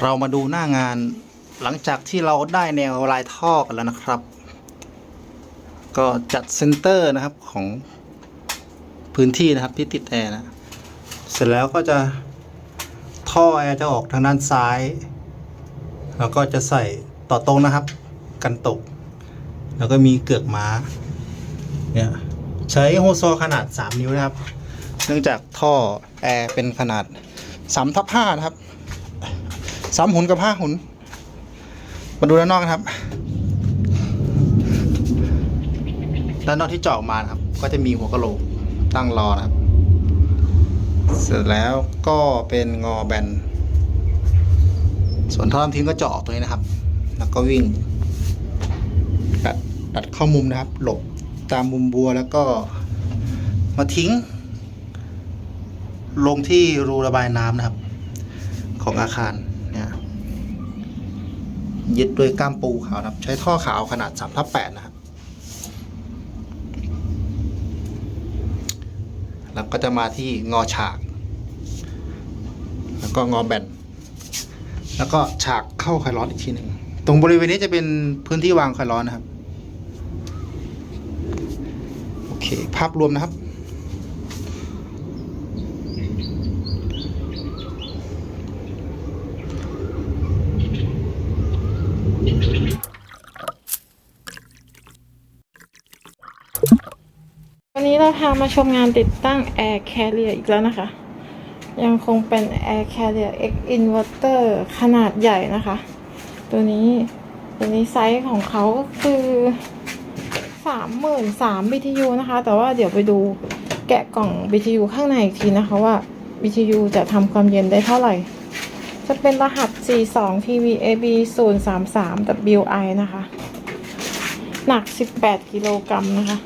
เรามาดูหน้างานหลังจากที่เราได้แนวลายท่อกันแล้วนะครับ ก็จัดเซนเตอร์นะครับของพื้นที่นะครับที่ติดแอร์นะ เสร็จแล้วก็จะท่อแอร์จะออกทางด้านซ้าย แล้วก็จะใส่ต่อตรงนะครับ กันตก แล้วก็มีเกือกม้าเนี่ยใช้โฮโซขนาด 3 นิ้วนะครับ เนื่องจากท่อแอร์เป็นขนาด3ทับ5นะครับ สามหุนกับห้าหุน มาดูด้านนอกนะครับ ด้านนอกที่เจาะออกมาครับ ก็จะมีหัวกะโหลกตั้งรอนะครับ เสร็จแล้วก็เป็นงอแบน ส่วนท่อน้ำทิ้งก็เจาะออกตรงนี้นะครับ แล้วก็วิ่งตัดตัดเข้ามุมนะครับ หลบตามมุมบัวแล้วก็มาทิ้ง ลงที่รูระบายน้ำนะครับ ของอาคาร ยึดด้วยก้ามปูขาวนะครับ ใช้ท่อขาวขนาด3ทับ8นะครับแล้วก็จะมาที่งอฉาก แล้วก็งอแบน แล้วก็ฉากเข้าไคลร้อนอีกทีหนึ่ง ตรงบริเวณนี้จะเป็นพื้นที่วางไคลร้อนนะครับ โอเค ภาพรวมนะครับ วันนี้เรา พามาชมงานติดตั้ง Air Carrier อีกแล้วนะคะ ยังคงเป็น Air Carrier X Inverter ขนาดใหญ่นะคะ ตัวนี้ตัวนี้ไซส์ของเขาก็คือ33,000 BTU นะคะ แต่ว่าเดี๋ยวไปดูแกะกล่อง BTU ข้างในอีกทีนะคะว่า BTU จะทำความเย็นได้เท่าไหร่ จะเป็นรหัส 42 TVAB 033 WI นะคะ หนัก 18 กิโลกรัมนะคะ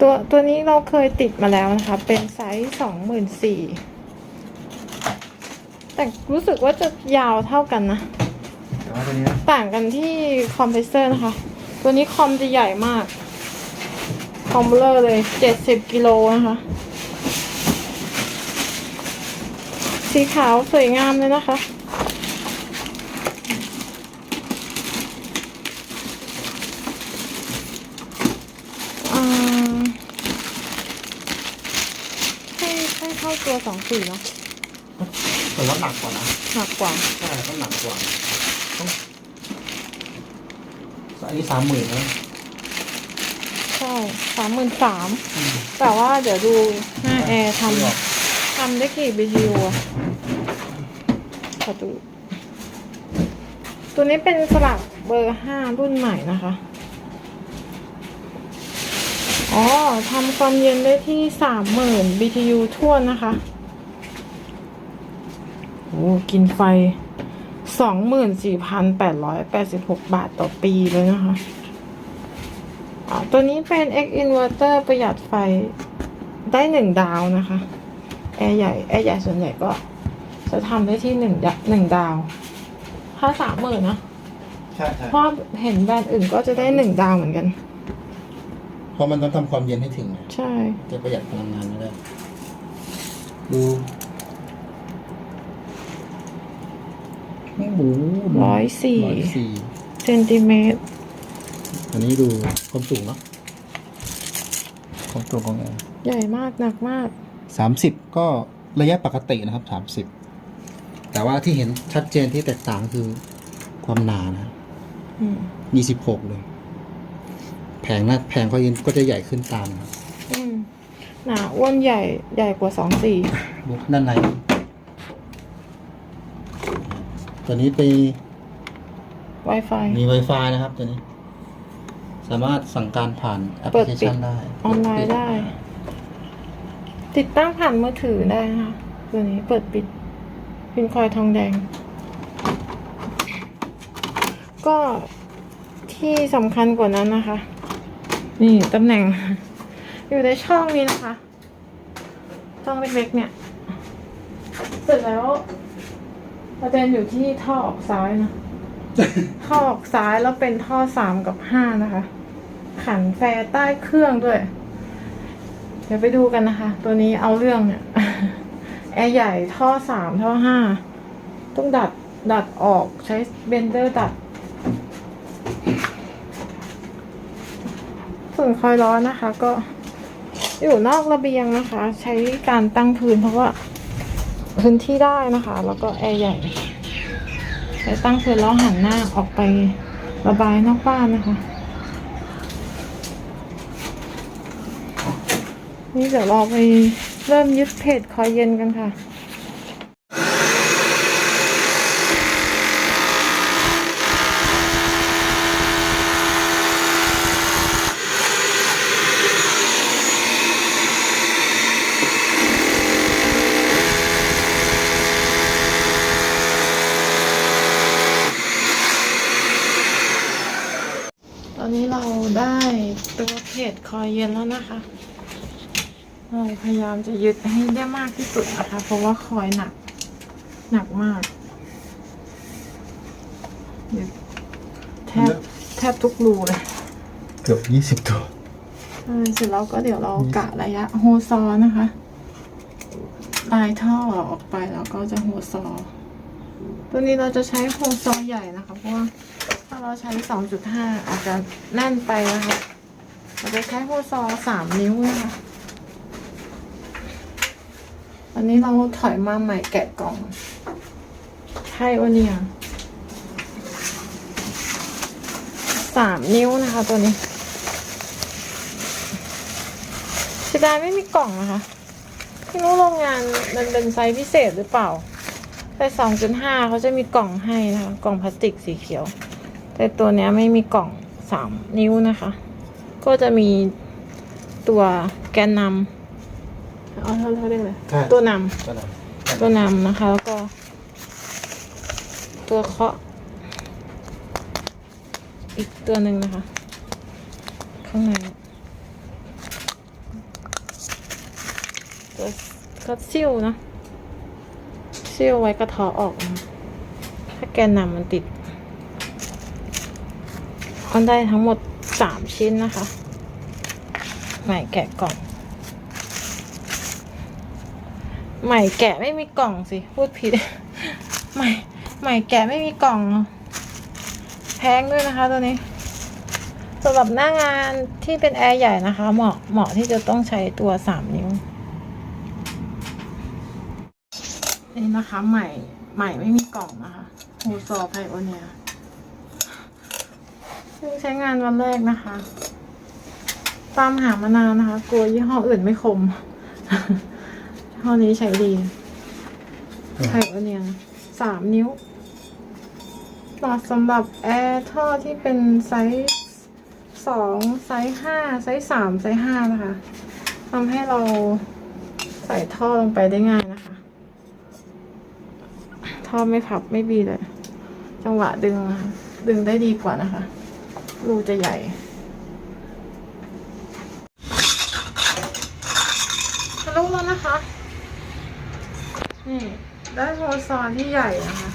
ตัวตัวนี้เราเคยติดมาแล้วนะคะ เป็นไซส์สองหมื่นสี่แต่รู้สึกว่าจะยาวเท่ากันนะ แต่ว่าตัวนี้ต่างกันที่คอมเพรสเซอร์นะคะ ตัวนี้คอมจะใหญ่มาก คอมเบลอร์เลยเจ็ดสิบกิโลนะคะ สีขาวสวยงามเลยนะคะ อ่าให้ให้เข้า ตัวสองสี่เนาะแต่ว่าหนักกว่านะหนักกว่าใช่ต้องหนักกว่าต้องอันนี้สามหมื่นนะใช่สามหมื่นสามแต่ว่าเดี๋ยวดูหน้าแอร์ทำทำได้กี่ BTU อะขอดูตัวนี้เป็นสลักเบอร์ห้ารุ่นใหม่นะคะ อ๋อทำความเย็นได้ที่สามหมื่น BTU ทั่วนนะคะโอ้กินไฟสองหมื่นสี่พันแปดร้อยแปดสิบหกบาทต่อปีเลยนะคะอ่าตัวนี้เป็น X inverter ประหยัดไฟได้หนึ่งดาวนะคะ แอร์ใหญ่ แอร์ใหญ่ส่วนใหญ่ก็จะทำได้ที่หนึ่งดะหนึ่งดาว ถ้าสามหมื่นนะ ใช่ใช่เพราะเห็นแบรนด์อื่นก็จะได้หนึ่งดาวเหมือนกัน เพราะมันต้องทำความเย็นให้ถึงใช่ จะประหยัดพลังงานไม่ได้ ดูโอ้โหร้อยสี่ ร้อยสี่ เซนติเมตร อันนี้ดูความสูงเนาะความสูงของแอร์ใหญ่มาก หนักมาก สามสิบก็ระยะปกตินะครับสามสิบแต่ว่าที่เห็นชัดเจนที่แตกต่างคือความหนานะอืม ยี่สิบหกเลย แผงหน้าแผงเขายินก็จะใหญ่ขึ้นตามนะครับอืมหนาอ้วนใหญ่ใหญ่กว่าสองสี่ดูด้านในตัวนี้ไป Wi-Fi มี Wi-Fi นะครับตัวนี้ สามารถสั่งการผ่านแอปพลิเคชันได้ออนไลน์ได้ ติดตั้งผ่านมือถือได้นะคะตัวนี้เปิดปิดพินคอยทองแดง ก็ที่สำคัญกว่านั้นนะคะ นี่ตำแหน่ง อยู่ในช่องนี้นะคะ ช่องเล็กๆเนี่ยเสร็จแล้วประเด็นอยู่ที่ท่อออกซ้ายนะ ท่อออกซ้ายแล้วเป็นท่อสามกับห้านะคะ ขันแฟร์ใต้เครื่องด้วย เดี๋ยวไปดูกันนะคะ ตัวนี้เอาเรื่องเนี่ยแอร์ใหญ่ท่อสามท่อห้าต้องดัดดัดออกใช้เบนเดอร์ดัด ส่วนคอยร้อนะคะ ก็อยู่นอกระเบียงนะคะ ใช้การตั้งพื้นเพราะว่าพื้นที่ได้นะคะ แล้วก็แอร์ใหญ่ใช้ตั้งพื้นล้วหันหน้าออกไประบายนอกบ้านนะคะ นี่เดี๋ยวเราไปเริ่มยึดเพจคอยเย็นกันค่ะ ตอนนี้เราได้ตัวเพจ คอยเย็นแล้วนะคะเราพยายามจะยึดให้ได้มากที่สุดนะคะ เพราะว่าคอยหนัก หนักมากยึดแทบแทบทุกรูเลย เกือบยี่สิบตัวใช่เสร็จแล้วก็เดี๋ยวเรากะระยะโฮซอนะคะปลายท่อออกไปแล้วก็จะโฮซอ ตัวนี้เราจะใช้โฮซอใหญ่นะคะ เพราะว่าถ้าเราใช้ 2.5 อาจจะแน่นไปนะคะ ราจะใช้โฮซอ3นิ้วนะคะอันนี้เราถอยมาใหม่แกะกล่องไทโอเนียสามนิ้วนะคะตัวนี้เสียดายไม่มีกล่องนะคะไม่รู้โรงงานมันเป็นไซส์พิเศษหรือเปล่า แต่สองจุดห้าเขาจะมีกล่องให้นะคะ กล่องพลาสติกสีเขียว แต่ตัวนี้ไม่มีกล่องสามนิ้วนะคะ ก็จะมีตัวแกนนำเอาเท่าเท่าเรียกเลยใช่ ตัวนำตัวนำนะคะ แล้วก็ ตัวเคาะ อีกตัวหนึ่งนะคะ ข้างในตัวก็ซิ่วเนอะซิ่วไว้กระเทอออกนะถ้าแกนนำมันติดมันได้ทั้งหมด สามชิ้นนะคะ ใหม่แกะกล่อง ใหม่แกะไม่มีกล่องสิพูดผิด ใหม่ใหม่แกะไม่มีกล่อง แพงด้วยนะคะตัวนี้สำหรับหน้างานที่เป็นแอร์ใหญ่นะคะ เหมาะเหมาะที่จะต้องใช้ตัวสามนิ้วนี่นะคะใหม่ใหม่ไม่มีกล่องนะคะโฮซอไพโอเนีย ซึ่งใช้งานวันแรกนะคะ ตามหามานานนะคะ กลัวยี่ห้ออื่นไม่คมยี่ห้อนี้ใช้ดีไพโอเนี้ยสามนิ้วหมาะสำหรับแอร์ท่อที่เป็นไซส์สองไซส์ห้าไซส์สามไซส์ห้านะคะทำให้เราใส่ท่อลงไปได้ง่ายนะคะ ท่อไม่พับไม่บีเลย จังหวะดึงดึงได้ดีกว่านะคะ รูจะใหญ่ ทะลุแล้วนะคะ นี่ ได้โฮซอนที่ใหญ่นะคะ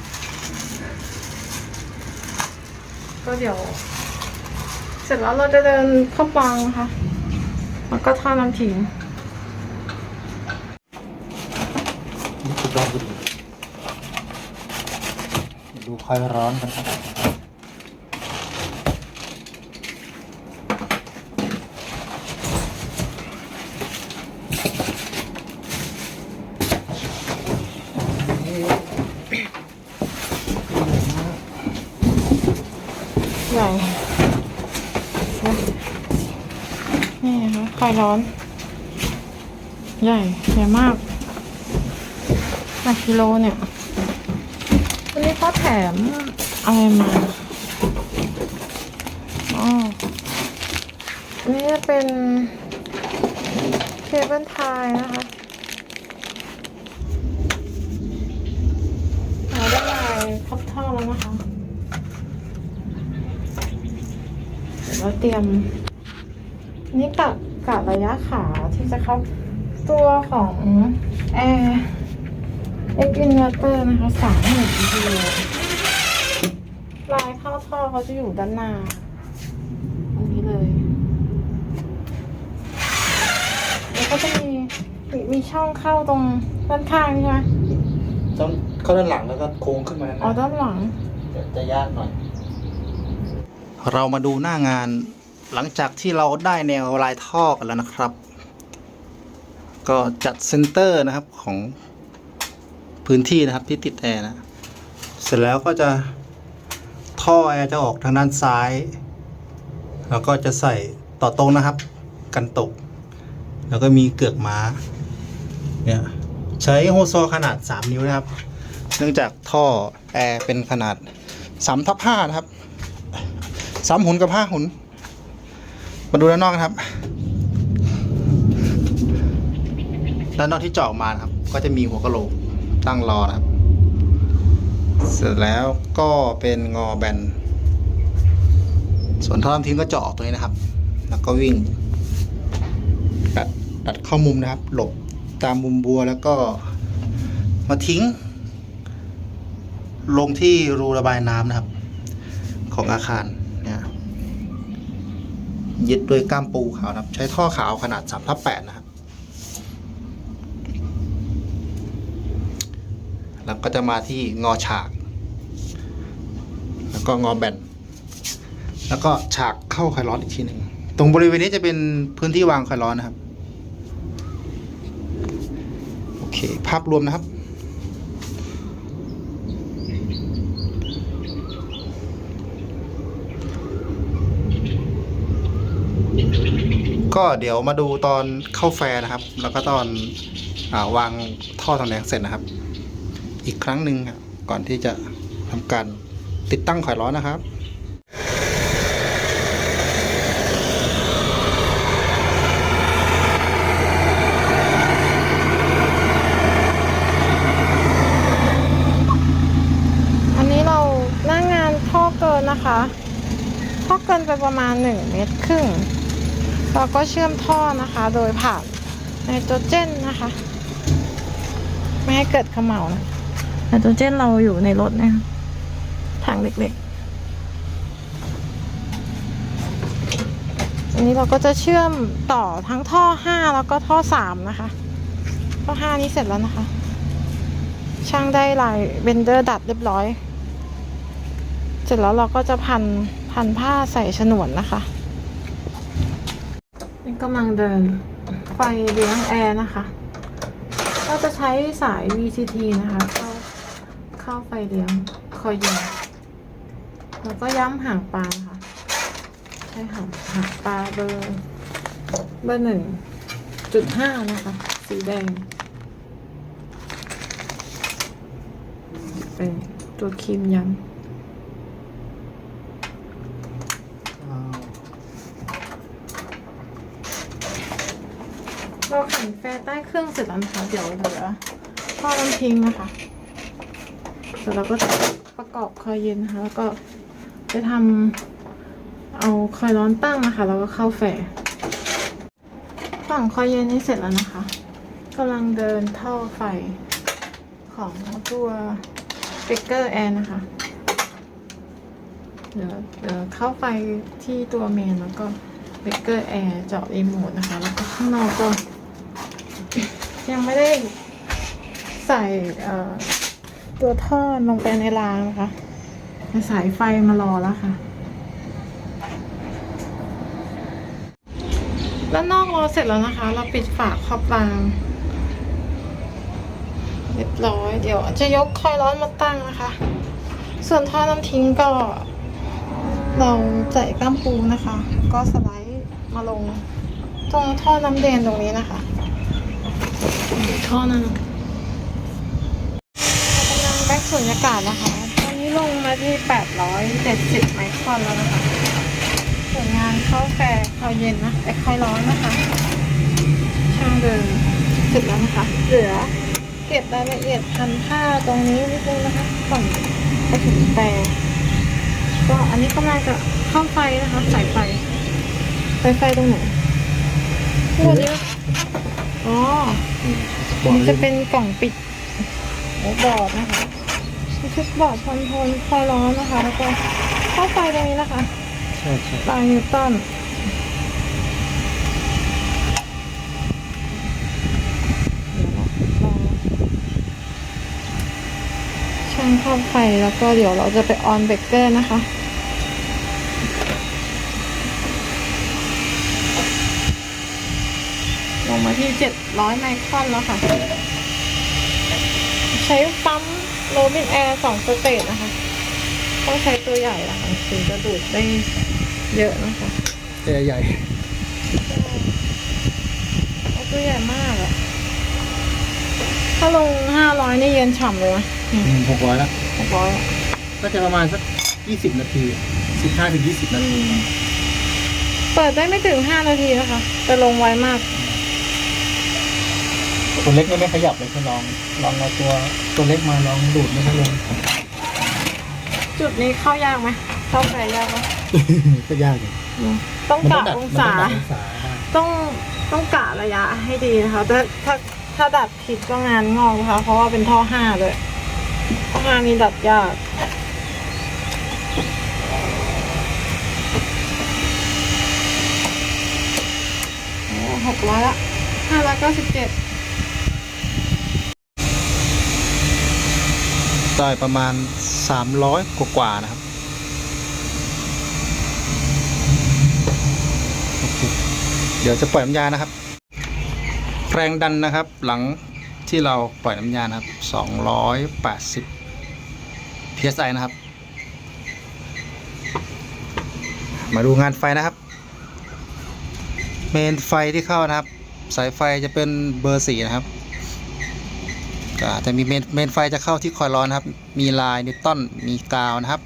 ก็เดี๋ยว เสร็จแล้วเราจะเดินเข้าปังนะคะแล้วก็ท่าน้ำทิ้งนี่คือร้อนดีดูคอยร้อนกันครับนี่ ใหญ่นี่นะคะไฟ ร้อน ใหญ่ใหญ่มากหนักกิโลเนี่ย วันนี้เขาแถมอะไรมาอ๋ออันนี้จะเป็นเคเบิลไทยนะคะเราได้ลายครบท่อแล้วนะคะเดี๋ยวเราเตรียมนี่กะ กะระยะขาที่จะเข้าตัวของแอร์เอ็กอินเวอร์เตอร์นะคะสามหมื่นกิโลลายเข้าท่อเขาจะอยู่ด้านหน้าตรงนี้เลยแล้วก็จะมีมีมีช่องเข้าตรงด้านข้างใช่ไหมจะต้องเข้าด้านหลังแล้วก็โค้งขึ้นมาอ๋อด้านหลัง จะยากหน่อย เรามาดูหน้างาน หลังจากที่เราได้แนวลายท่อกันแล้วนะครับ ก็จัดเซนเตอร์นะครับของพื้นที่นะครับที่ติดแอร์นะ เสร็จแล้วก็จะท่อแอร์จะออกทางด้านซ้าย แล้วก็จะใส่ต่อตรงนะครับ กันตก แล้วก็มีเกือกม้าเนี่ยใช้โฮโซขนาด 3 นิ้วนะครับ เนื่องจากท่อแอร์เป็นขนาด3ทับ5นะครับ3หุนกับ5หุน มาดูด้านนอกนะครับ ด้านนอกที่เจาะออกมานะครับ ก็จะมีหัวกะโหลกตั้งรอนะครับ เสร็จแล้วก็เป็นงอแบน ส่วนท่อน้ำทิ้งก็เจาะออกตรงนี้นะครับ แล้วก็วิ่งตัดตัดเข้ามุมนะครับ หลบตามมุมบัวแล้วก็มาทิ้ง ลงที่รูระบายน้ำนะครับ ของอาคาร ยึดด้วยก้ามปูขาวนะครับ ใช้ท่อขาวขนาด3ทับ8นะครับ แล้วก็จะมาที่งอฉาก แล้วก็งอแบน แล้วก็ฉากเข้าไคลร้อนอีกทีหนึ่ง ตรงบริเวณนี้จะเป็นพื้นที่วางไคลร้อนนะครับ โอเค ภาพรวมนะครับ ก็เดี๋ยวมาดูตอนเข้าแฟร์นะครับ แล้วก็ตอนอาวางท่อทองแดงเสร็จนะครับ อีกครั้งหนึ่งครับก่อนที่จะทำการติดตั้งไขร้อนนะครับอันนี้เราหน้างงานท่อเกินนะคะท่อเกินไปประมาณ 1 เมตรครึ่ง เราก็เชื่อมท่อนะคะโดยผ่านไนโตรเจนนะคะ ไม่ให้เกิดขม่านะไนโตรเจนเราอยู่ในรถนะคะถังเล็กๆอันนี้เราก็จะเชื่อมต่อทั้งท่อ 5 แล้วก็ท่อ 3 นะคะ ท่อ 5 นี้เสร็จแล้วนะคะ ช่างได้ลายเบนเดอร์ดัดเรียบร้อย เสร็จแล้วเราก็จะพันพันผ้าใส่ฉนวนนะคะ นี่กำลังเดินไฟเลี้ยงแอร์นะคะ ก็จะใช้สาย VCT นะคะ เข้าเข้าไฟเลี้ยงคอยยิงแล้วก็ย้ำหางปลาค่ะ ใช้หางหางปลาเบอร์เบอร์หนึ่งจุดห้านะคะ สีแดง เป็นตัวครีมย้ำ เราขันแฟร์ใต้เครื่องเสร็จแล้วนะคะเดี๋ยวเหลือท่อน้ำทิ้งนะคะเสร็จแล้วก็ประกอบคอยเย็นนะคะ แล้วก็จะทำเอาคอยร้อนตั้งนะคะ แล้วก็เข้าแฟร์ฝั่งคอยเย็นนี้เสร็จแล้วนะคะกำลังเดินท่อไฟของตัวเบเกอร์แอนนะคะเดี๋ยวเดี๋ยวเข้าไฟที่ตัวเมนแล้วก็เบเกอร์แอร์เจาะรีโมทนะคะ แล้วก็ข้างนอกก็ ยังไม่ได้ใส่ตัวท่อลงไปในรางนะคะสายไฟมารอแล้วค่ะด้านนอกรอเสร็จแล้วนะคะ เราปิดฝาครอบราง เรียบร้อย เดี๋ยวจะยกคอยร้อนมาตั้งนะคะ ส่วนท่อน้ำทิ้งก็ เราใส่กล้ามปูนะคะ ก็สไลด์มาลง ตรงท่อน้ำแดงตรงนี้นะคะ ท่อน้ำกำลังแบ็กสุญญากาศนะคะ ตอนนี้ลงมาที่ 870 ไมครอนแล้วนะคะ ส่วนงานเข้าแฟร์คอยเย็นนะแต่คอยร้อนนะคะ ช่างเดินเสร็จแล้วนะคะ เหลือเก็บรายละเอียดพันผ้าตรงนี้นิดนึงนะคะก่อนไปถึงแฟร์ก็อันนี้กำลังจะเข้าไฟนะคะ สายไฟ ไฟไฟตรงไหนดูดิอ๋อ อันนี้จะเป็นกล่องปิดโอ้บอร์ดนะคะนี่คือบอร์ดคอนโทรลคอยร้อนนะคะ แล้วก็เข้าไฟตรงนี้นะคะใช่ใช่ปลายนิวตันเดี๋ยวนะรอช่างเข้าไฟแล้วก็เดี๋ยวเราจะไปออนเบเกอร์นะคะ ลงมา ที่ 700 ไมครอนแล้วค่ะ ใช้ปั๊มโรบินแอร์สองสเตจนะคะ ต้องใช้ตัวใหญ่นะคะถึงจะดูดได้เยอะนะคะแต่ใหญ่เอาตัวใหญ่มากอะถ้าลง 500 นี่เย็นฉ่ำเลยนะหกร้อยแล้ว600อะก็จะประมาณสักยี่สิบนาทีสิบห้าถึงยี่สิบนาที เปิดได้ไม่ถึง 5 นาทีนะคะ แต่ลงไวมาก ตัวเล็กนี่ไม่ขยับเลยคุณลองลองเอาตัวตัวเล็กมาลองดูดไม่ให้ลงจุดนี้เข้ายากไหมเข้าไฟยากไหมก็ยากอยู่ต้องมันกะดัดองมันศาต้องดัดองศาได้ต้องต้องกะระยะให้ดีนะคะถ้าถ้าถ้าดัดผิดก็งานงอกนะคะเพราะว่าเป็นท่อห้าเลยท่อห้านี่ดัดยากหกร้อยละห้าร้อยเก้าสิบเจ็ด ได้ประมาณสามร้อยกว่าๆนะครับ เดี๋ยวจะปล่อยน้ำยานะครับ แรงดันนะครับหลังที่เราปล่อยน้ำยานะครับสองร้อยแปดสิบ psi นะครับ มาดูงานไฟนะครับ เมนไฟที่เข้านะครับ สายไฟจะเป็นเบอร์สี่นะครับ ก็จะมีเมนเมนไฟจะเข้าที่คอยร้อนครับ มีลายนิวตันมีกาวนะครับ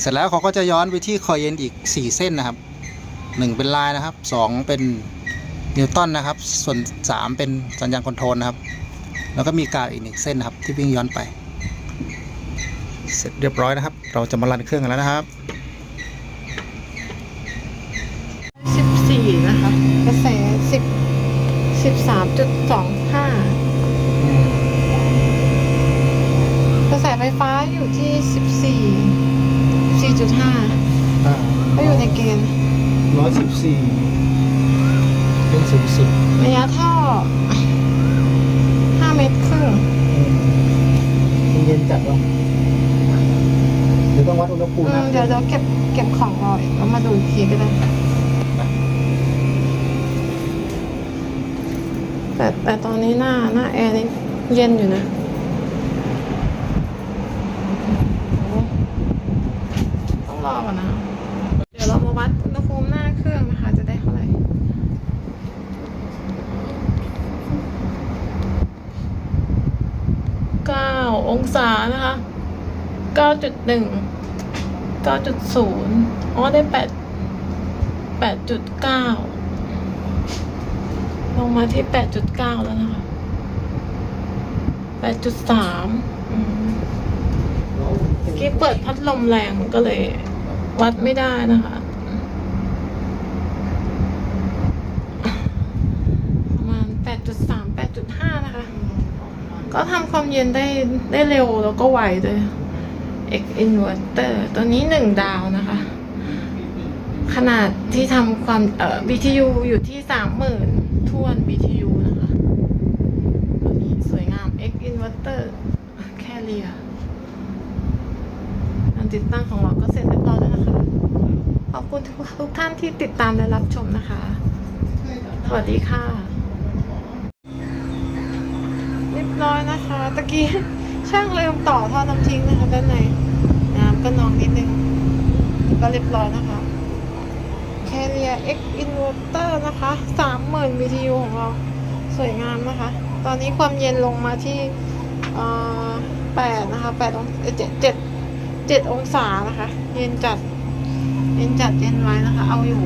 เสร็จแล้วเขาก็จะย้อนไปที่คอยเย็นอีก 4 เส้นนะครับ 1 เป็นลายนะครับ 2 เป็นนิวตันนะครับ ส่วน 3 เป็นสัญญาณคอนโทรลนะครับ แล้วก็มีกาวอีกหนึ่งเส้นนะครับ ที่วิ่งย้อนไป เสร็จเรียบร้อยนะครับ เราจะมารันเครื่องกันแล้วนะครับ14นะคะกระแส10 13.2 สูงสุดระยะท่อห้าเมตรครึ่งเย็นจัดวะเดี๋ยวต้องวัดอุณหภูมิอืมเดี๋ยวเดี๋ยวเก็บเก็บของรออีกแล้วมาดูอีกทีก็ได้แต่แต่ตอนนี้หน้าหน้าแอร์นี่เย็นอยู่นะโอ้ต้องรอก่อนนะ เดี๋ยวเรามาวัดอุณหภูมิหน้าเครื่องนะคะ จะได้เท่าไหร่ เก้า องศานะคะเก้าจุดหนึ่งเก้าจุดศูนย์อ๋อได้แปดแปดจุดเก้าลงมาที่แปดจุดเก้าแล้วนะคะแปดจุดสามเมื่อกี้เปิดพัดลมแรงก็เลยวัดไม่ได้นะคะมาณแปดจุดสาม แปดจุดห้านะคะ ก็ทำความเย็นได้ได้เร็วแล้วก็ไวด้วย X inverter ตัวนี้หนึ่งดาวนะคะ ขนาดที่ทำความเอ่อ BTU อยู่ที่สามหมื่นทวน BTU นะคะ ตัวนี้สวยงาม X inverter แค่เรียการติดตั้งของเราก็เสร็จเรียบร้อยแล้วนะคะ ขอบคุณทุกท่านที่ติดตามและรับชมนะคะ สวัสดีค่ะ ร้อยนะคะ ตะกี้ช่างลืมต่อท่อน้ำทิ้งนะคะด้านในน้ำก็นองนิดนึงก็เรียบร้อยนะคะแคเรีย X Inverter นะคะ 30,000 BTU ของเรา สวยงามนะคะ ตอนนี้ความเย็นลงมาที่เอ่อ8นะคะ8องเจ็ดเจ็ดเจ็ดองศานะคะ เย็นจัด เย็นจัดเย็นไว้นะคะ เอาอยู่